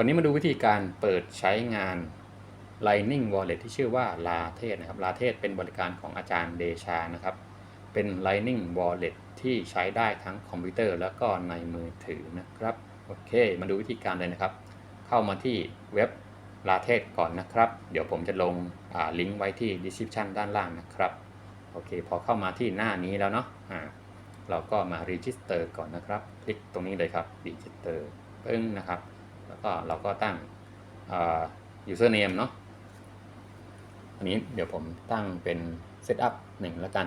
วันนี้มาดูวิธีการเปิดใช้งาน Lightning Wallet ที่ชื่อว่าลาเทศนะครับลาเทศเป็นบริการของอาจารย์เดชานะครับ เป็น Lightning Wallet ที่ใช้ได้ทั้งคอมพิวเตอร์แล้วก็ในมือถือนะครับ โอเค มาดูวิธีการเลยนะครับ เข้ามาที่เว็บลาเทศก่อนนะครับ เดี๋ยวผมจะลงลิงก์ไว้ที่ description ด้านล่างนะครับ โอเค พอเข้ามาที่หน้านี้แล้วเนาะะเราก็มา register ก่อนนะครับ คลิกตรงนี้เลยครับ register ปึ้งนะครับ ก็เราก็ตั้ง username เนาะอันนี้เดี๋ยวผมตั้งเป็น setup หนึ่งแล้วกัน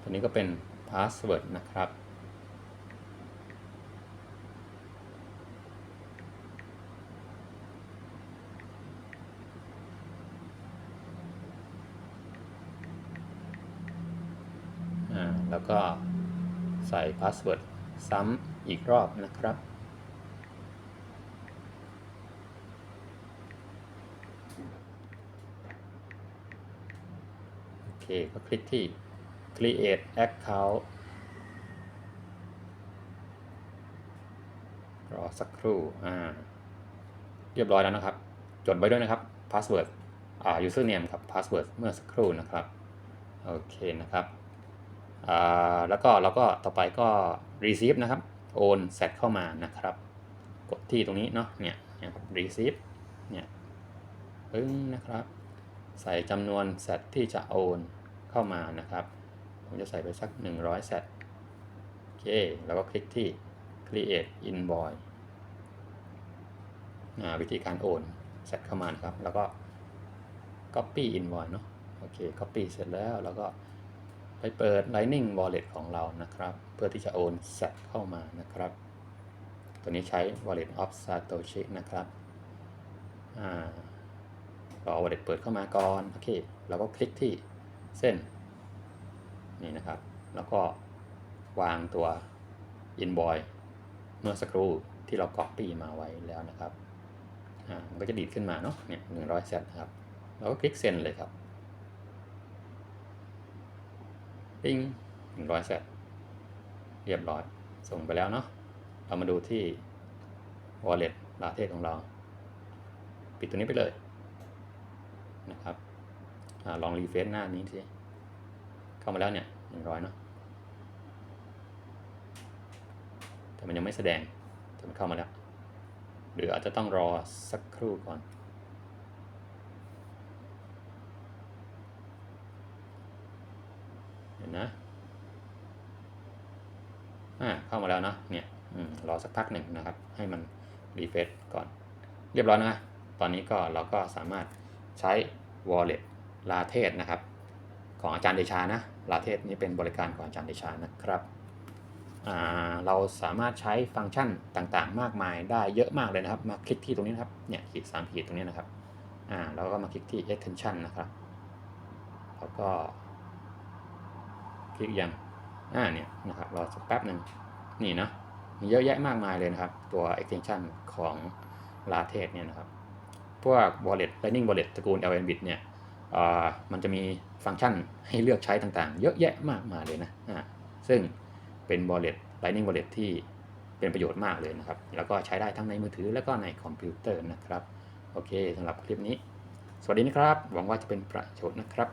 ตัวนี้ก็เป็น password นะครับ อ่า แล้วก็ใส่พาสเวิร์ดซ้ำอีกรอบนะครับ โอเค ก็คลิกที่ create account รอสักครู่ อ่า เรียบร้อยแล้วนะครับ จดไว้ด้วยนะครับ password อ่า username ครับ password เมื่อสักครู่นะครับ โอเคนะครับ แล้วก็เราก็ต่อไปก็ receive นะครับ โอน set เข้ามานะครับ กดที่ตรงนี้เนาะเนี่ยเนี่ยครับ receive เนี่ยปึ้งนะครับ ใส่จำนวน set ที่จะโอนเข้ามานะครับ ผมจะใส่ไปสัก 100 set โอเค แล้วก็คลิกที่ create invoice วิธีการโอน set เข้ามานะครับ แล้วก็ copy invoice เนาะโอเค copy เสร็จแล้วแล้วก็ ไปเปิด Lightning Wallet ของเรานะครับ เพื่อที่จะโอน set เข้ามานะครับ ตัวนี้ใช้ Wallet of Satoshi นะครับอ่ารอ Wallet เปิดเข้ามาก่อน โอเคแล้วก็คลิกที่เส้น นี่นะครับ แล้วก็วางตัว invoice เมื่อสักครู่ที่เรา copy มาไว้แล้วนะครับอ่ามันก็จะดีดขึ้นมาเนาะเนี่ยหนึ่งร้อยเซตนะครับ เราก็คลิกเซ็นเลยครับ ปิ้งหนึ่งร้อยเซตเรียบร้อย ส่งไปแล้วเนาะ เรามาดูที่ wallet ลาเทศของเรา ปิดตัวนี้ไปเลยนะครับอลองรีเฟซหน้านี้สิ เข้ามาแล้วเนี่ยหนึ่งร้อยเนาะ แต่มันยังไม่แสดงแต่มันเข้ามาแล้ว หรืออาจจะต้องรอสักครู่ก่อน เห็นนะอ่าเข้ามาแล้วนะเนี่ยอรอสักพักหนึ่งนะครับ ให้มันรีเฟรชก่อน เรียบร้อยนะตอนนี้ก็เราก็สามารถใช้ wallet ลาเทศนะครับ ของอาจารย์เดชานะลาเทศนี้เป็นบริการของอาจารย์เดชานะครับเราสามารถใช้ฟังก์ชันต่างๆ มากมายได้เยอะมากเลยนะครับ มาคลิกที่ตรงนี้นะครับเนี่ยขีดสามขีดตรงนี้นะครับอ่าแล้วก็มาคลิกที่ extension นะครับ แล้วก็ ลิกยังอ่าเนี่ยนะครับรอสักแป๊บหนึ่งนี่นะมีเยอะแยะมากมายเลยนะครับ ตัว extension ของลาเทสเนี่ยนะครับ พวก wallet lightning wallet ตระกูล LN bit เนี่ยมันจะมีฟังก์ชันให้เลือกใช้ต่างๆ เยอะแยะมากมายเลยนะอ่าซึ่งเป็น wallet lightning wallet ที่เป็นประโยชน์มากเลยนะครับ แล้วก็ใช้ได้ทั้งในมือถือแล้วก็ในคอมพิวเตอร์นะครับ โอเคสำหรับคลิปนี้ สวัสดีนะครับ หวังว่าจะเป็นประโยชน์นะครับ